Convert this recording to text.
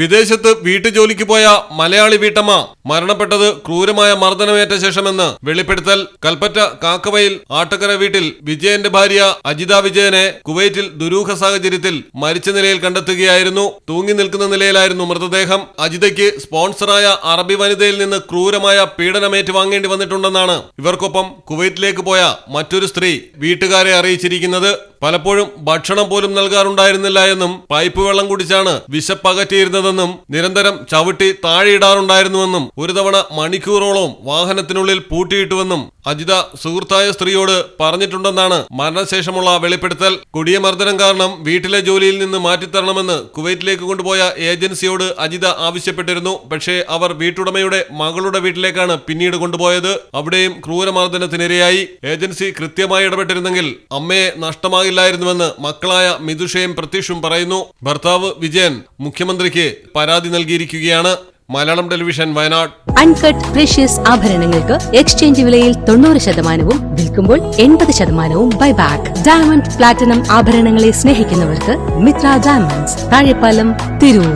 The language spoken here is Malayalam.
വിദേശത്ത് വീട്ടുജോലിക്ക് പോയ മലയാളി വീട്ടമ്മ മരണപ്പെട്ടത് ക്രൂരമായ മർദ്ദനമേറ്റ ശേഷമെന്ന് വെളിപ്പെടുത്തൽ. കൽപ്പറ്റ കാക്കവയിൽ ആട്ടക്കര വീട്ടിൽ വിജയന്റെ ഭാര്യ അജിത വിജയനെ കുവൈറ്റിൽ ദുരൂഹ സാഹചര്യത്തിൽ മരിച്ച നിലയിൽ കണ്ടെത്തുകയായിരുന്നു. തൂങ്ങി നിൽക്കുന്ന നിലയിലായിരുന്നു മൃതദേഹം. അജിതയ്ക്ക് സ്പോൺസറായ അറബി വനിതയിൽ നിന്ന് ക്രൂരമായ പീഡനമേറ്റ് വാങ്ങേണ്ടി വന്നിട്ടുണ്ടെന്നാണ് ഇവർക്കൊപ്പം കുവൈറ്റിലേക്ക് പോയ മറ്റൊരു സ്ത്രീ വീട്ടുകാരെ അറിയിച്ചിരിക്കുന്നത്. പലപ്പോഴും ഭക്ഷണം പോലും നൽകാറുണ്ടായിരുന്നില്ല എന്നും പൈപ്പ് വെള്ളം കുടിച്ചാണ് വിശപ്പകറ്റിയിരുന്നതെന്നും നിരന്തരം ചവിട്ടി താഴെയിടാറുണ്ടായിരുന്നുവെന്നും ഒരു തവണ മണിക്കൂറോളം വാഹനത്തിനുള്ളിൽ പൂട്ടിയിട്ടുവെന്നും അജിത സുഹൃത്തായ സ്ത്രീയോട് പറഞ്ഞിട്ടുണ്ടെന്നാണ് മരണശേഷമുള്ള വെളിപ്പെടുത്തൽ. കൊടിയ മർദ്ദനം കാരണം വീട്ടിലെ ജോലിയിൽ നിന്ന് മാറ്റിത്തരണമെന്ന് കുവൈറ്റിലേക്ക് കൊണ്ടുപോയ ഏജൻസിയോട് അജിത ആവശ്യപ്പെട്ടിരുന്നു. പക്ഷേ അവർ വീട്ടുടമയുടെ മകളുടെ വീട്ടിലേക്കാണ് പിന്നീട് കൊണ്ടുപോയത്. അവിടെയും ക്രൂരമർദ്ദനത്തിനിരയായി. ഏജൻസി കൃത്യമായി ഇടപെട്ടിരുന്നെങ്കിൽ അമ്മയെ നഷ്ടമാകില്ലായിരുന്നുവെന്ന് മക്കളായ മിതുഷയും പ്രത്യുഷും പറയുന്നു. ഭർത്താവ് വിജയൻ മുഖ്യമന്ത്രിക്ക് പരാതി നൽകിയിരിക്കുകയാണ്. Malayalam television Wayanad. Uncut precious ആഭരണങ്ങൾക്ക് exchange വിലയിൽ തൊണ്ണൂറ് ശതമാനവും വിൽക്കുമ്പോൾ എൺപത് ശതമാനവും ബൈബാക്ക് ഡയമണ്ട് പ്ലാറ്റിനം ആഭരണങ്ങളെ സ്നേഹിക്കുന്നവർക്ക് മിത്ര ഡയമണ്ട്സ് താഴെപ്പാലം തിരൂർ.